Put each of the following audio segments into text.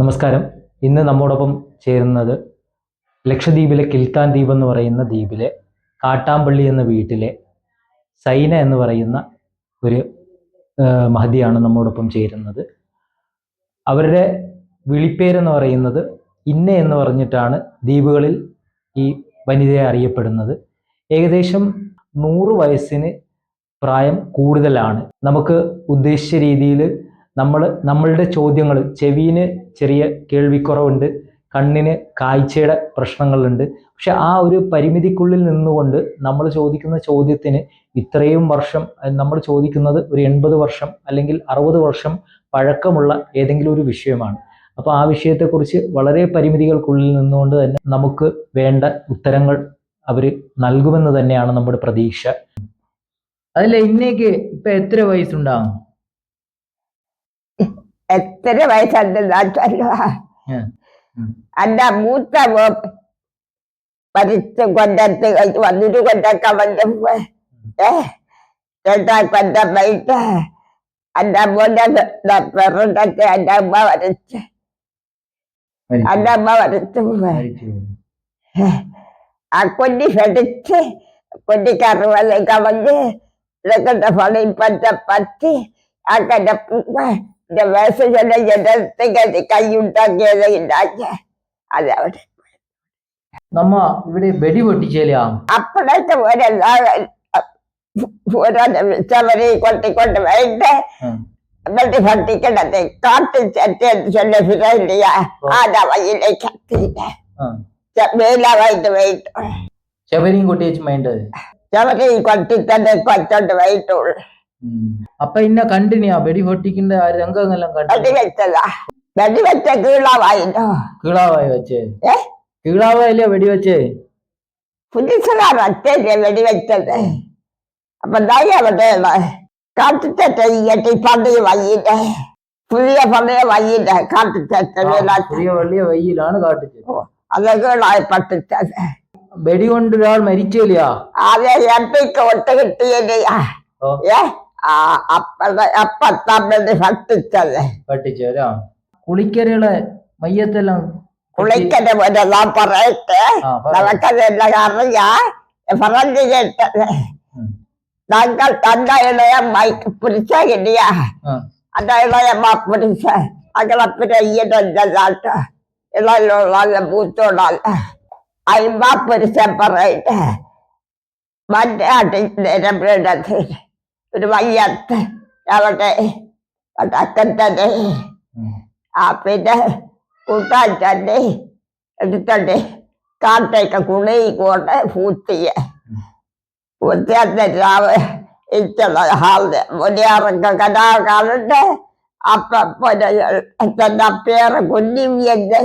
നമസ്കാരം. ഇന്ന് നമ്മോടൊപ്പം ചേരുന്നത് ലക്ഷദ്വീപിലെ കിൽത്താൻ ദ്വീപ് എന്ന് പറയുന്ന ദ്വീപിലെ കാട്ടാമ്പള്ളി എന്ന വീട്ടിലെ സൈന എന്ന് പറയുന്ന ഒരു മഹതിയാണ് നമ്മോടൊപ്പം ചേരുന്നത്. അവരുടെ വിളിപ്പേരെന്ന് പറയുന്നത് ഇന്ന എന്ന് പറഞ്ഞിട്ടാണ് ദ്വീപുകളിൽ ഈ വനിതയെ അറിയപ്പെടുന്നത്. ഏകദേശം നൂറ് വയസ്സിന് പ്രായം കൂടുതലാണ്. നമുക്ക് ഉദ്ദേശിച്ച രീതിയിൽ നമ്മൾ നമ്മളുടെ ചോദ്യങ്ങൾ ചെവിന് ചെറിയ കേൾവിക്കുറവുണ്ട് കണ്ണിന് കാഴ്ചയുടെ പ്രശ്നങ്ങളുണ്ട്. പക്ഷെ ആ ഒരു പരിമിതിക്കുള്ളിൽ നിന്നുകൊണ്ട് നമ്മൾ ചോദിക്കുന്ന ചോദ്യത്തിന് ഇത്രയും വർഷം നമ്മൾ ചോദിക്കുന്നത് ഒരു എൺപത് വർഷം അല്ലെങ്കിൽ അറുപത് വർഷം പഴക്കമുള്ള ഏതെങ്കിലും ഒരു വിഷയമാണ്. അപ്പോൾ ആ വിഷയത്തെക്കുറിച്ച് വളരെ പരിമിതികൾക്കുള്ളിൽ നിന്നുകൊണ്ട് തന്നെ നമുക്ക് വേണ്ട ഉത്തരങ്ങൾ അവർ നൽകുമെന്ന് തന്നെയാണ് നമ്മുടെ പ്രതീക്ഷ. അതല്ല ഇന്നേക്ക് ഇപ്പം എത്ര വയസ്സുണ്ടാവും? എത്ര വയസ്സുണ്ടെന്നല്ലോ ഉം. ഉം. എന്റെ മൂത്ത മോൻ പഠിച്ച് കൊല്ലത്ത് കഴിഞ്ഞ് വന്നിട്ട് കൊല്ലൊക്കെ വന്ന് പോയി. ഏ രണ്ടാം കൊല്ലം വൈകിട്ട് എന്റെ മോന്റെ പിറന്നൊക്കെ എന്റെ അമ്മ വരച്ച് എന്റെ അമ്മ വരച്ച് പോയി ആ കുഞ്ഞി പഠിച്ച് കുഞ്ഞിക്ക് അറുപത് കവഞ്ഞ് ഇതൊക്കെ പണി പറ്റ പറ്റി അങ്ങനെ இந்த வயசுல ജനത്തേക്ക് കൈയുണ്ടാക്കിയത് ഉണ്ടാക്കിയ അത് അവിടെ നമ്മ ഇവിടെ വെടി പൊട്ടിച്ചേലാ അപ്പോഴത്തെ ഒരെല്ലാം ഓരോന്ന് വെച്ചവരെ കൊട്ടിക്കൊണ്ട് വേണ്ടേ വെട്ടി പൊട്ടിക്കണത് കാട്ടിൽ ചെറ്റെന്ന് ചൊല്ല ഫിരയില്ല ആടാ വയ്യിലെ കത്തിയില്ല വേലാവായിട്ട് വൈകിട്ട് ശബരിയും കൊട്ടി വെച്ച് മൈൻഡ് ചവരെ കൊട്ടിത്തന്നെ കൊച്ചോണ്ട് വൈകിട്ടുള്ളൂ அப்ப இன்னும் கண்டினியா? வெடி பொட்டிக்கின்ற ரங்கங்கள்லாம் கட்டி வச்சதா? வெடி வச்ச கீழாவாய் கீழாவாய் வச்சு. கீழாவாய் இல்லையா வெடி வச்சு? புதுசலா வச்சது வெடி வச்சது? அப்ப தாயா வந்து காட்டு தட்டை எட்டி பண்டைய வாங்கிட்டேன் புதிய பண்டைய வாங்கிட்டேன் காட்டு தட்டை புதிய வழிய வையிலான்னு காட்டுச்சு. அழகு நான் பட்டுச்சேன் வெடி கொண்டு மரிச்சில்லையா அதை எம்பிக்கு ஒட்டுக்கிட்டே இல்லையா? ஏ? അപ്പത്തമ്മന്റെ ഭക്തിച്ചല്ലേ ഭട്ടിച്ചോ കുളിക്കരയുടെ മയ്യത്തെല്ലാം കുളിക്കര ഒരെല്ലാം പറയട്ടെ നടക്കതല്ല അറിയാം പറഞ്ഞു കേട്ടത് ഞങ്ങൾ തന്റെ ഇളയ മൈക്ക് പിടിച്ച കിട്ടിയ അന്റെ ഇളയമ്മ പിടിച്ച അകളപ്പിന്റെ ഈയതല്ലാട്ട് ഇളയിലുള്ള പൂത്തോടല്ല അയിമ്പ പിടിച്ച പറയട്ടെ മറ്റേ അടിച്ച് നേരം ഒരു വയ്യാത്ത അവിടെ. അക്കത്തന്നെ. ഉം. ആ പിന്നെ കൂട്ടാൻ തന്നെ എടുത്തണ്ട് കാട്ടേക്ക് കുളി കൊണ്ട് പൂത്തിയ. പൂത്തിയ രാവ് ഇച്ചുള്ള ഹാളിൽ മുടിയാറൊക്കെ കഥാകാലുണ്ട് അപ്പൊ തന്റെ കുഞ്ഞിമിയന്റെ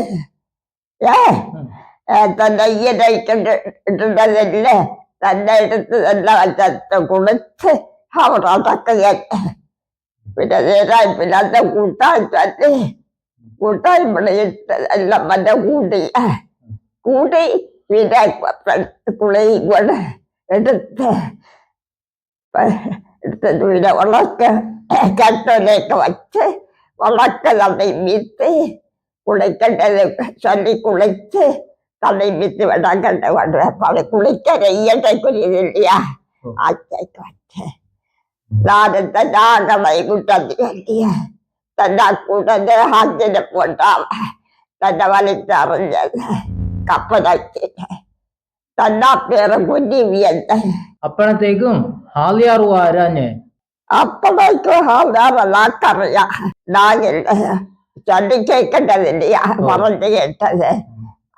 ഏ? ഉം. ഏ, തന്റെ ഈയിടയ്ക്കിട്ടിട്ടതല്ലേ തന്നെ എടുത്ത് തന്നെ കുളിച്ച് അവിടെ അതൊക്കെ പിന്നെ നേരായി പിന്നെ അത് കൂട്ടാൻ തന്നെ കൂട്ടാൻ വിളിയിട്ട് എല്ലാം മറ്റ കൂട്ടി കൂട്ടി പിന്നെ കുളിയും കൊണ്ട് എടുത്ത് എടുത്തിട്ട് പിന്നെ ഉളക്ക് കട്ടയിലേക്ക് വച്ച് ഉളക്ക് തള്ളി വീത്തി കുളിക്കേണ്ടത് ചൊല്ലി കുളിച്ച് തള്ളി വീത്തി വിടാക്കണ്ട കൊണ്ട് അപ്പൊ അത് കുളിക്കാൻ ഈയട്ടേക്കുരിതില്ല ആച്ചേക്ക് വച്ച് നാളത്തെ നാഗളെ കുട്ടത്തി വലിയ തന്റെ കൂട്ടന്റെ ഹജ്ജിനെ പോട്ടാവ തന്റെ വലിച്ചറിഞ്ഞത് കപ്പതച്ചിട്ട് തന്റെ പേര് കുഞ്ഞി വിയന്റെ അപ്പഴത്തേക്കും ഹാലിയാറു ആരാഞ്ഞേ അപ്പോഴേക്കും ഹാറിയാ നാഗില്ല ചൊല്ലി കേൾക്കേണ്ടതില്ല പറഞ്ഞു കേട്ടത്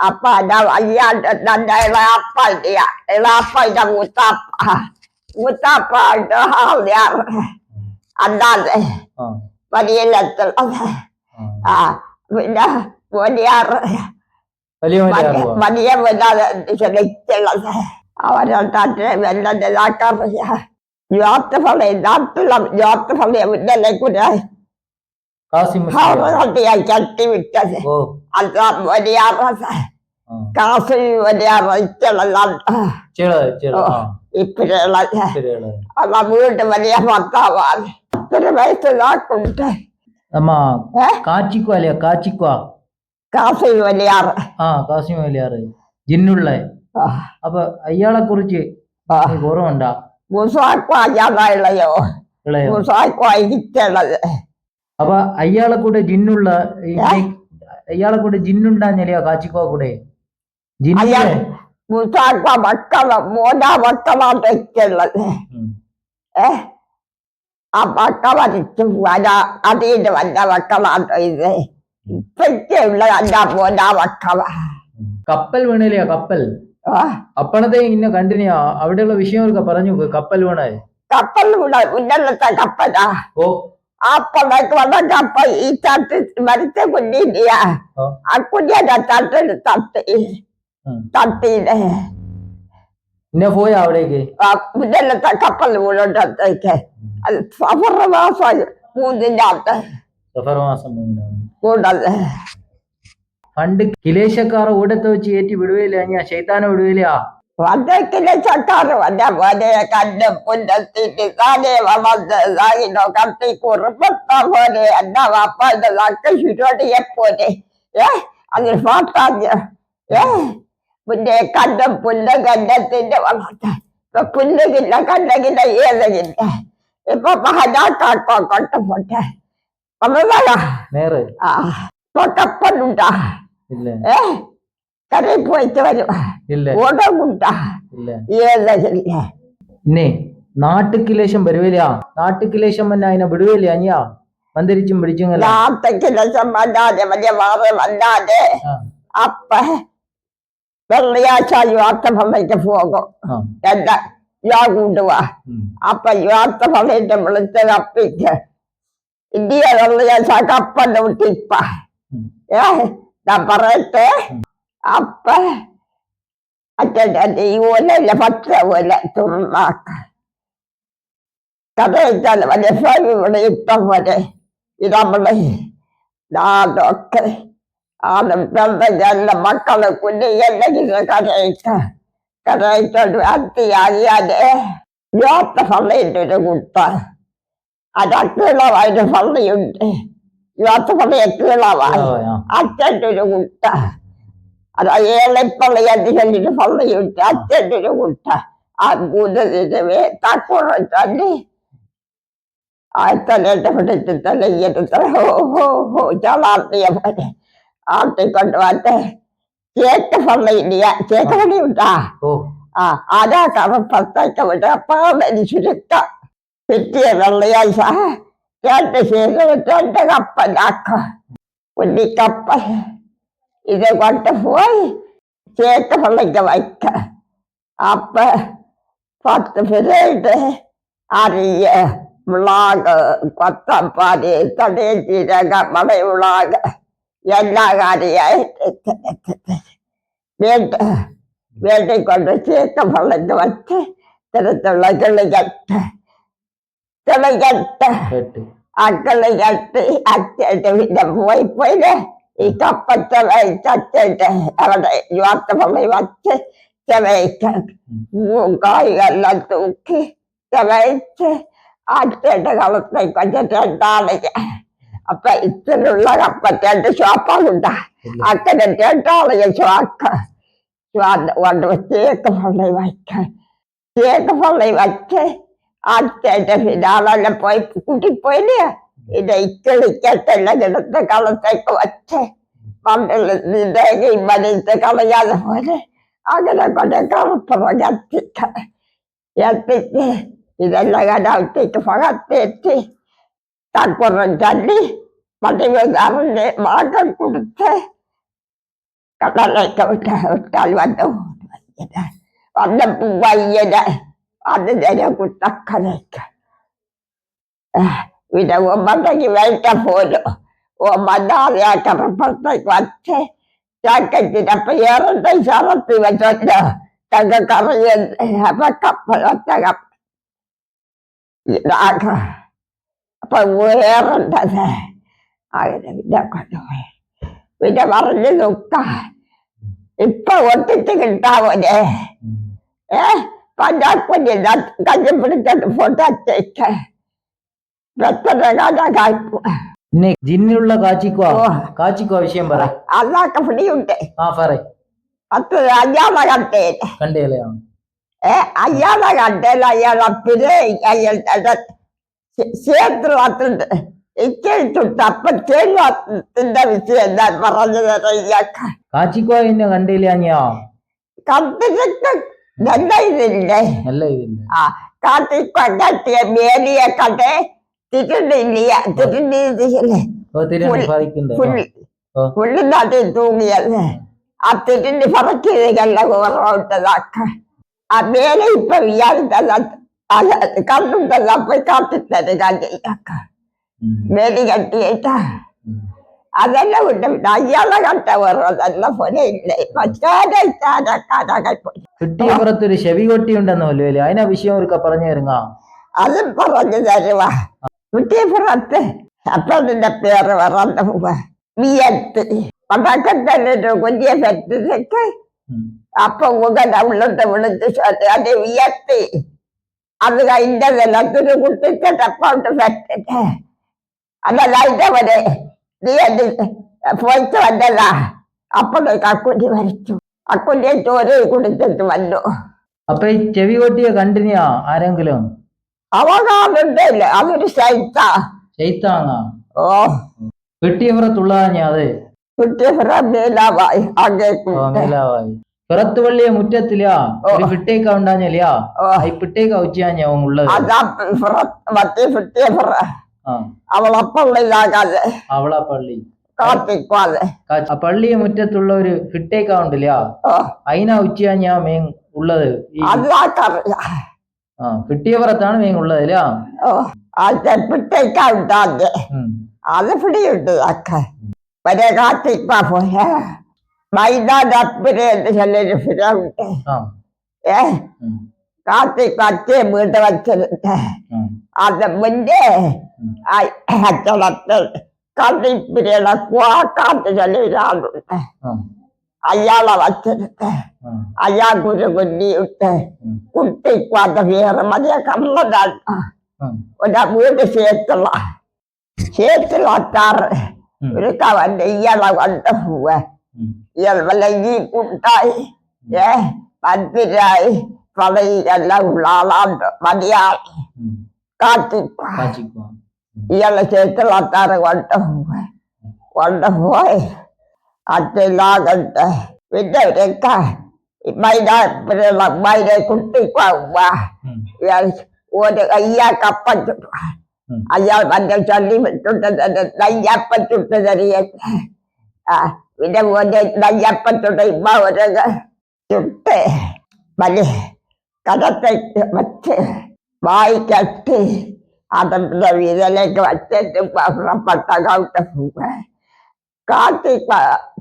അപ്പൊ അതാ വയ്യാണ്ട് തന്റെ ഇളയപ്പ ഇല്ല ഇളയപ്പന്റെ മൂത്താപ്പ മൂത്താപ്പ ഹാറിയാറ് അല്ലാതെ ആ വലിയത്തുള്ളത് ആ. ആ പിന്നെ വലിയാറ് വലിയ വലിയ വലിയ വല്ലാതെ ചെലുത്തുള്ളത് അവരുടെ വെള്ളം ഇതാക്കാറില്ല യോത്തഫളെ നാട്ടിലുള്ള യോത്തഫളെ മുന്നല്ലേ കൂടെ കാസിം ഹൗറട്ടിയാ ചട്ടി വിട്ടത് ഓ അത് വലിയ ആ. കാസി വലിയ ഇച്ചുള്ള ചെള അമ്മ വീട് വലിയ ഭർത്താവാണ്. ഇത്ര വയസ്സ് നമ്മ ഏ? കാച്ചിക്കോ അല്ലയാ കാച്ചിക്കോ കാസി വലിയാറ് ആ കാസിം വലിയാറ് ജിന്നുള്ള അപ്പൊ അയാളെ കുറിച്ച് ആ. ഓർമ്മണ്ടാ മുസാക്വാ ഞാനായുള്ളയോ ഇളയോ? മുസാക്വാ ഇരിക്കണത് അപ്പൊ അയാളെ കൂടെ ജിന്നുള്ള ഈ- അയാളെ കൂടെ ജിന്നുണ്ടാഞ്ഞല്ലയാ കാച്ചിക്കോ കൂടെ? ജിന്നു അയാൾ മുസാക്വാ ഭക്ഷണം മൂന്നാ ഭക്ഷണം തയ്ക്കുള്ളത് ഏഹ് ആ മക്കളടിച്ചു വര അതിന് വല്ല മക്കളാണ് ഇത് ഇപ്പൊക്കെയുള്ള അല്ല മൂന്നാ മക്കളാ കപ്പൽ വീണില്ലയാ കപ്പൽ അപ്പണത്തെ ഇന്ന കണ്ടിന്യൂ അവിടെയുള്ള വിഷയമൊക്കെ പറഞ്ഞു കപ്പൽ വേണേ കപ്പൽ മുന്നത്തെ കപ്പലാ ഓ ആ പടക്ക് വന്ന കപ്പൽ ഈ തട്ട് മരിച്ച കുഞ്ഞില്ല ആ കുഞ്ഞിന്റെ തട്ടിൽ തട്ടി. തട്ടിയില്ലേ? പിന്നെ പോയാ അവിടേക്ക്. മുന്നത്തെ കപ്പൽ വീടത്തേക്ക് അത് സഫറ മാസം മൂന്നിന്റെ അകത്ത്. സഫർ മാസം കൂടത് പണ്ട് കിലേശക്കാർ ഊടത്തെ വെച്ച് ഏറ്റി വിടുകയില്ല ഞാൻ ശൈത്താനെ വിടുകയില്ല. വന്നേക്കിലെ ചക്കാറ് വന്ന പോലെ കണ്ട് പുല്ലത്തിട്ട് താനെ വളർന്ന് കത്തി കുറുപ്പത്ത പോലെ എന്റെ വാപ്പാന്റെ നക്ക് ചുരുടിയെ പോലെ ഏ അതിൽ പാട്ടാഞ്ഞ ഏ പിന്നെ കണ്ട പുല്ല കണ്ടത്തിന്റെ വളർത്ത ഇപ്പൊ പുല്ലുകില്ല കണ്ടകില്ല ഏതകില്ല ഇപ്പൊ മഹനാക്കാക്കോ കൊട്ടപ്പോട്ടെ ആ ഇല്ല. ഏ കരയിൽ പോയിട്ട് വരും. ഓടമുണ്ടാ ഏതകില്ല ഇന്നേ നാട്ടുകിലേശം വരുവില്ല നാട്ടുക്കിലേശം തന്നെ അതിനെ വിടുവില്ല അഞ്ഞാ മന്ദിരിച്ചും പിടിച്ചും നാട്ടുക്കിലേശം വല്ലാതെ വലിയ വാറ് വല്ലാതെ അപ്പ വെള്ളിയാഴ്ച യുവാത്ത പള്ളിക്ക് പോകും. എന്റെ യുവാ കൂട്ടുവാ. അപ്പൊ പള്ളിന്റെ വിളിച്ച കപ്പിക്ക്. ഇന്ത്യ വെള്ളിയാഴ്ച കപ്പന്റെ വിട്ടിപ്പ. ഏ ഞാൻ പറയട്ടെ? അപ്പ അച്ഛന്റെ ഈ ഓലല്ല പച്ച ഓല തുറന്നാക്ക. കഥയിച്ചാൽ വലിയ സ്വയം ഇവിടെ ഇട്ട പോലെ ഇതമ്മളെ നാടൊക്കെ அதை அந்த மக்களுக்குள்ளே எல்லைக்கு கதையிட்ட கதையிட்டு அத்தி அறியாதே. யோத்த சொல்லிட்டு கொடுத்தார். அது அக்கீழவாயிட்டு சொல்லியுண்டு யோத்த சொல்லிய கீழவாய் அச்சிட்டு கொடுத்தார். அதான் ஏழைப்பள்ளை என்று சொல்லிட்டு சொல்லியுண்டு அச்சிட்டு கொடுத்தார் அற்புதவே தக்குறை சொல்லி ஆயிரத்தி தொள்ளாயிரத்தி தொண்ணூற்றி தொண்ணூற்றி ஓஹோ ஜலாத்தியம் ஆட்டைக்கொண்டு வந்து கேட்ட சொல்ல இல்லையா? கேட்க வேண்டிய விட்டா அதான் அவன் பத்தாய்க்க விட்டு அப்பா மதிச்சிருக்கான் பெற்றிய வெள்ளையாய் சா. கேட்ட சேர்ந்து விட்டு கப்பல் அக்கா. உன்னி கப்பல். இதை கொண்டு போய் சேர்த்த பிள்ளைங்க வைக்க. அப்ப பத்து பேர் அரிய விழாக கொத்தப்பாடி தடை சீரக மலை விழாக எண்ணாகாரியாய் வேட்டை வேட்டை கொண்டு சேர்க்க வளர்ந்து வந்து திருத்துள்ள கிளைகட்ட கிளைகட்ட அக்களை கட்டி. அச்சேட்டு விட போய் போயிட கப்பத்தலை சச்சேட்டு அவரை யோத்தமலை வச்சு சிலைக்க காய்கள்லாம் தூக்கி சிலைச்சு அச்சேட்டு காலத்தை கொஞ்சம் ரெண்டாளைங்க അപ്പൊ ഇത്തരമുള്ള കപ്പ രണ്ട് ഷോപ്പുകളുണ്ടാ അക്കരെ രണ്ടാളിക ഷോക്ക് കൊണ്ട് തേക്ക് പള്ളി വയ്ക്കാൻ ചേക്ക് പള്ളി വച്ച് അച്ഛന്റെ ഫിനാളെല്ലാം പോയി കൂട്ടിപ്പോയില്ലേ? ഇത് ഇക്കളിക്കട്ടെല്ലാം കിടത്ത് കളത്തേക്ക് വച്ച് തേങ്ങയും വലിച്ച് കളയാതെ പോലെ. അങ്ങനെ കൊണ്ട് കളപ്പുറം എത്തിക്ക എത്തിച്ച് ഇതെല്ലാം കടത്തേക്ക് പകത്തെത്തി তারপরে জানি పదివ దారులే మాటలు కుడితే కళ్ళలైతే ఉంటాలు వద్ద వద్ద పువ్వు అయ్యేదే అది జరగు తక్కనైక ఇది ఓ మందకి వెళ్తే పోదు ఓ మంద కరపడతాయి వచ్చే చక్కటినప్ప ఏరంటాయి సరస్సు వచ్చా తగ్గ కర్ర కప్పలు వస్తాయి రాక വേറുണ്ടത് അങ്ങനെ പിന്നെ കൊണ്ടുപോയി പിന്നെ പറഞ്ഞു നോക്ക ഇപ്പൊ ഒട്ടിച്ച് കിട്ടാവൂലേ ഏ പഞ്ചാക്കുഞ്ഞില്ല കഞ്ഞി പിടിച്ചിട്ട് പൊട്ടത്തേക്ക് പെട്ടെന്ന് കഥ കായ്പ പിന്നെ ജിന്നുള്ള കാച്ചിക്കോ ഓ. കാച്ചിക്കോ വിഷയം പറ അതൊക്കെ പിടിയുണ്ട് ആ പറ പത്ത് അയ്യാളെ കണ്ടേല് കണ്ടേലയാണ് ഏ അയ്യാളെ കണ്ടേൽ അയാളെ പിന്നെ അയാളുടെ അപ്പൊ കേരളത്തിന്റെ വിഷയം എന്താ പറഞ്ഞു തരാം ഇയാൾക്ക്. കാച്ചിക്കോ എന്നെ കണ്ടേല ഞാ കണ്ടിട്ട് എന്തായില്ലേ നല്ല ഇതില്ല? ആ കാട്ടിക്കൊ കട്ടിയ മേലിയെ തിരുണ്ടില്ല തിരുണ്ടില്ലേ പുള്ളി- നാട്ടിൽ തൂങ്ങിയല്ലേ? ആ തിരുണ്ടി പറക്കിയതല്ല കുറവിട്ടതാക്ക ആ മേലെ ഇപ്പൊ ഇയാളുണ്ടല്ല കണ്ടുണ്ടല്ല പോയി കാട്ടിത്തത് കണ്ടിയാക്ക ഉം. മേലി കട്ടിയിട്ടാ. അതെല്ലാം ഉണ്ട് അയാളെ കണ്ട വേറെല്ലാം പോലെ ഇല്ലേ? മറ്റേ ചാരക്കാരൊക്കെ പോയി? കിട്ടിയ പുറത്തൊരു ചെവി കൊട്ടി ഉണ്ടെന്ന് വല്ലോ അതിനാ വിഷയം ഒരുക്ക പറഞ്ഞു തരുങ്ങ അതും പറഞ്ഞു തരുവാ. അപ്പൊ നിന്റെ പേര് പറന്നു പോവാ. വിയത്ത് പണ്ടൊക്കെ കുഞ്ഞിയെ പറ്റിയൊക്കെ അപ്പൊ ഉള്ളത് വിളിച്ച് വിയത്ത് അത് കഴിഞ്ഞതല്ല നിലത്തിന് കുട്ടിക്ക് ടപ്പൗണ്ട് പറ്റിട്ട് അതല്ല അതിന്റെ വരെ. നീ എന്റെ പോയിട്ട് വന്നല്ല അപ്പോഴേക്ക് അക്കുഞ്ഞി വരച്ചു അക്കുഞ്ഞിയെ ചോര കുടിച്ചിട്ട് വന്നു. അപ്പൊ ഈ ചെവി കൊട്ടിയ കണ്ടിന്യാ ആരെങ്കിലും? അവകാശുണ്ടല്ല അതൊരു ശൈത്താ. ചെയ്ത്താങ്ങ ഓ. കിട്ടിയ പുറത്തുള്ളതാ ഞാൻ അത്? കുട്ടിയെ മേലാവായി. അങ്ങേ മേലാവായി. പുറത്ത് പള്ളിയെ മുറ്റത്തിലാ. ഒരു പിട്ടേക്ക ഉണ്ടാഞ്ഞാ ഓ. ഈ പിട്ടേക്ക ഉച്ചയാ ഞാൻ ഉള്ളത് ആ. അവളപ്പുള്ളിലാകാതെ അവളാ പള്ളി. കാത്തിക്കാതെ ആ പള്ളിയെ മുറ്റത്തുള്ള ഒരു ഫിട്ടേക്ക ഉണ്ടല്ല അതിനാ ഉച്ചയാ ഞാൻ മേൻ ഉള്ളത് ആ കിട്ടിയ പുറത്താണ് മേ ഉള്ളത് ഇല്ല ഓ അത് പിട്ടേക്കാ ഉണ്ടാതെ അത് പിടിയുണ്ട് അക്കെ. വരെ കാത്തിക്കാ പോയ. மைதா தத்புரே என்று சொல்லியிருக்கிறோம் காத்தை காத்து மீண்டு வச்சிருந்தேன் அதை முந்தே அச்சலத்தில் காத்திப்பிரியல குவா காத்து சொல்லியிருந்தேன் ஐயால வச்சிருந்தேன் ஐயா குரு குண்டி விட்டேன் குட்டி குவாத்த வேற மாதிரியா கம்மதான் ஒரு வீடு சேர்த்துலாம் சேர்த்துலாத்தார் இருக்கா வந்து ஐயால வந்த பூவை இயல்வலகி கூட்டாய் ஏ பத்திராய் படை எல்லாம் உள்ளாளாம் மதியால் காட்டி இயல சேர்த்து அத்தார கொண்ட கொண்ட போய் அத்தெல்லா கட்ட விட்ட ரெக்க மைதா மைதை குட்டி பாவா ஒரு ஐயா கப்ப ஐயா வந்து சொல்லி சுட்டது ஐயா சுட்டதறிய പിന്നെ ഒരു നെയ്യപ്പം ചുട്ട് ഇമ്മ ഒരു ചുട്ട് വലിയ കടത്തേക്ക് വെച്ച് വായിക്കട്ടി അതിന്റെ വീതിലേക്ക് വച്ചിട്ട് പുറപ്പെട്ട കൗട്ട് പോവുക കാട്ടി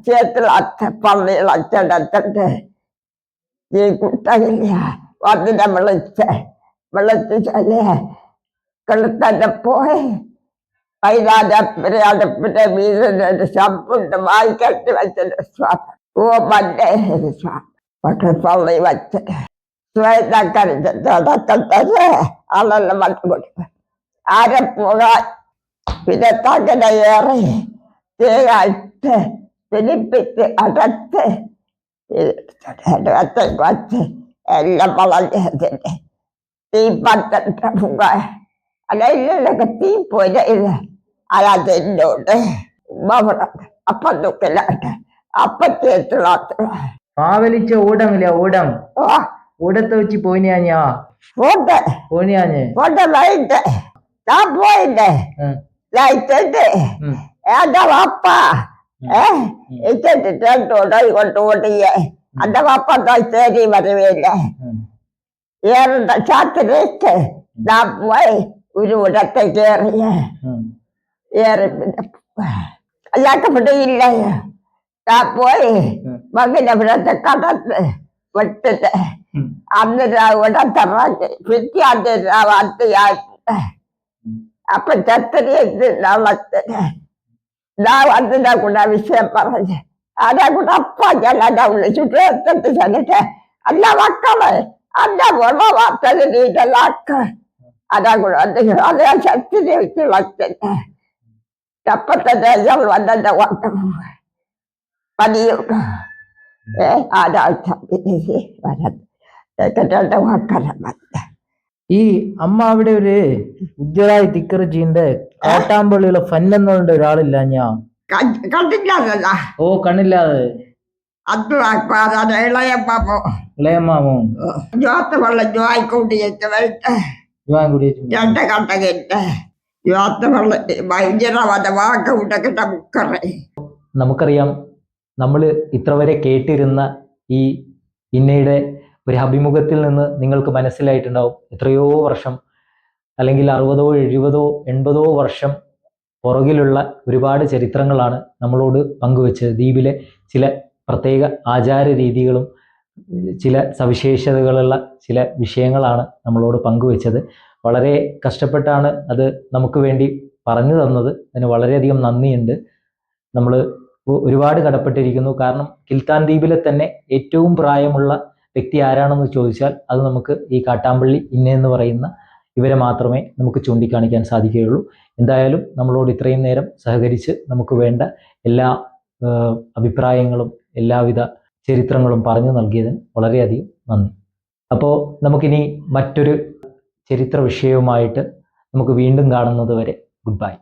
ചേത്തിൽ അച്ഛ പള്ളിയിൽ അച്ഛനത്തിട്ട് ഈ കുട്ടയില്ല വന്നിനെ വിളിച്ച് വിളിച്ച് ചെല്ലേ കിളുത്തന്നെ പോയി വൈകാതെ അടുപ്പിന്റെ വീടിനൊരു ശബ്ദുണ്ട് വായിക്കട്ടി വെച്ചൊരു സ്വാമി ഓ മറ്റേ ഒരു സ്വാമി പക്ഷെ പള്ളി വെച്ച് സ്വയത്തക്കരിച്ചിട്ട് ആളെല്ലാം വന്നു കൊടുക്കും ആരെ പോകാൻ പിന്നെ തകന ഏറി തേങ്ങായിട്ട് പിടിപ്പിച്ച് അടച്ച് അടത്തേക്ക് വച്ച് എല്ലാം വളർന്നതിന്റെ തീ പത്തിട്ട് പോകാൻ അതെല്ലാം തീ പോര ഇത് അതെന്നോട് ഉമ്മ പറഞ്ഞു അപ്പം നോക്കലാട്ട് അപ്പം ചേർത്തുള്ളാത്ത പാവലിച്ച ഓടമില്ല ഓടം ഓ ഓടത്തെ വെച്ച് പോയിനാ ഞാ പോട്ടെ പോയിനാഞ്ഞ് പോട്ടെ വൈകിട്ട് ഞാൻ പോയില്ലേ ഉം, ലൈറ്റുണ്ട് ഉം, എന്റെ വാപ്പ ഏ ഇട്ടിട്ടോടെ കൊണ്ട് ഓടിയേ എന്റെ വാപ്പ ശരി വരവില്ലേ ഉം, ഏറണ്ട ചാത്തിലേക്ക് ഞാൻ പോയി ഒരു ഇടത്തെ കയറിയേ ഉം, ഏറി പിന്നെ അല്ലാത്ത പിടിയില്ല ഞാൻ പോയി ഉം. മകനെ ഇവിടത്തെ കടത്ത് വിട്ടിട്ട് ഉം. അന്ന് ഇടത്തിറങ്ങി പിറ്റാണ്ട് അത്തിയായിട്ട് അപ്പൊ ചത്തിരിയിട്ട് നമ്മളത്തിന് ഞാൻ വന്നിന്റെ കൂടെ വിഷയം പറഞ്ഞ് അതെ കൂടെ അപ്പ ചെല്ലാതെ വിളിച്ചിട്ട് എത്തിട്ട് ചെന്നിട്ട് അല്ല മക്കളെ അന്റെ ഗുണ വാർത്തല് നീറ്റലാക്ക് അതാ കൂടെ അത് ശക്തി വെച്ചുള്ള അപ്പൊ തന്നെ അയാൾ വന്നെ വന്ന പതിയും ഏ ആരാഴ്ച പിന്നെ വരാൻ രണ്ട് മക്കളെ വന്ന ഈ അമ്മ അവിടെ ഒരു ഉജ്ജലായി തിക്കറിച്ചിന്റെ കാട്ടാമ്പള്ളിയിലെ ഫന്നെന്നുള്ള ഒരാളില്ല ഞാൻ കണ്ടില്ലാതല്ല ഓ കണ്ണില്ലാതെ. ഇളയമാമോ ജോത്ത് വെള്ളം ജോയിക്കൂട്ടി വെച്ച് വെച്ച് ജോൻ കൂടി രണ്ട് കട്ട കെട്ട് നമുക്കറിയാം നമ്മൾ ഇത്ര വരെ കേട്ടിരുന്ന ഈ ഇന്നയുടെ ഒരു അഭിമുഖത്തിൽ നിന്ന് നിങ്ങൾക്ക് മനസ്സിലായിട്ടുണ്ടാവും എത്രയോ വർഷം അല്ലെങ്കിൽ അറുപതോ എഴുപതോ എൺപതോ വർഷം പുറകിലുള്ള ഒരുപാട് ചരിത്രങ്ങളാണ് നമ്മളോട് പങ്കുവെച്ചത്. ദ്വീപിലെ ചില പ്രത്യേക ആചാര രീതികളും ചില സവിശേഷതകളുള്ള ചില വിഷയങ്ങളാണ് നമ്മളോട് പങ്കുവച്ചത്. വളരെ കഷ്ടപ്പെട്ടാണ് അത് നമുക്ക് വേണ്ടി പറഞ്ഞു തന്നത്. അതിന് വളരെയധികം നന്ദിയുണ്ട്. നമ്മൾ ഒരുപാട് കടപ്പെട്ടിരിക്കുന്നു. കാരണം കിൽത്താൻ ദ്വീപിലെ തന്നെ ഏറ്റവും പ്രായമുള്ള വ്യക്തി ആരാണെന്ന് ചോദിച്ചാൽ അത് നമുക്ക് ഈ കാട്ടാമ്പള്ളി ഇന്നെന്ന് പറയുന്ന ഇവരെ മാത്രമേ നമുക്ക് ചൂണ്ടിക്കാണിക്കാൻ സാധിക്കുകയുള്ളൂ. എന്തായാലും നമ്മളോട് ഇത്രയും നേരം സഹകരിച്ച് നമുക്ക് വേണ്ട എല്ലാ അഭിപ്രായങ്ങളും എല്ലാവിധ ചരിത്രങ്ങളും പറഞ്ഞു നൽകിയതിന് വളരെയധികം നന്ദി. അപ്പോൾ നമുക്കിനി മറ്റൊരു ചരിത്ര വിഷയവുമായിട്ട് നമുക്ക് വീണ്ടും കാണുന്നത് വരെ ഗുഡ് ബൈ.